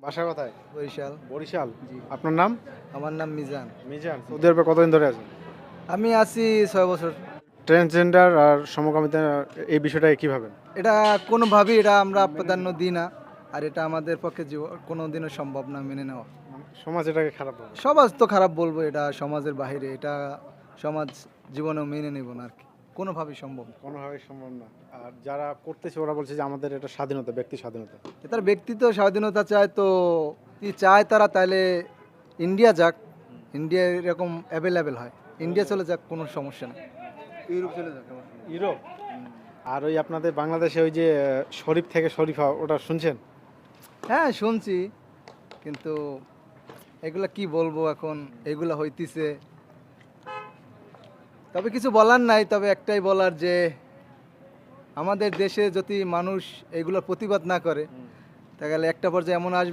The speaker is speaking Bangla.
বাসা কোথায়? বরিশাল। বরিশাল? জি। আপনার নাম? আমার নাম মিজান। মিজান সৌদি আরবে কতদিন ধরে আছেন? আমি আছি ছয় বছর। ট্রান্সজেন্ডার আর সমকামিতা এই বিষয়টাকে কি ভাবেন? এটা কোনোভাবেই এটা আমরা প্রাধান্য দিই না আর এটা আমাদের পক্ষে জীব- কোনোদিনও সম্ভব না মেনে নেওয়া। সমাজ এটাকে খারাপ সমাজ তো খারাপ বলব এটা সমাজের বাইরে এটা সমাজ জীবনেও মেনে নেব না আর কি। কোনোভাবেই সম্ভব না। কোনোভাবেই সম্ভব না। আর যারা করতেছে ওরা বলছে যে আমাদের এটা স্বাধীনতা ব্যক্তি স্বাধীনতা। তার ব্যক্তিত্ব স্বাধীনতা চায় তো কি চায় তারা তাহলে ইন্ডিয়া যাক। ইন্ডিয়া এরকম অ্যাভেলেবেল হয়। ইন্ডিয়া চলে যাক কোনো সমস্যা নেই। ইউরোপ চলে যাক ইউরোপ? আর ওই আপনাদের বাংলাদেশে ওই যে শরীফ থেকে শরীফা ওটা শুনছেন? হ্যাঁ শুনছি। কিন্তু এগুলা কি বলব এখন? এগুলা হইতিছে তবে কিছু বলার নাই, তবে একটাই বলার যে আমাদের দেশে যদি মানুষ এগুলোর প্রতিবাদ না করে, তাহলে একটা পর্যায়ে এমন আসবে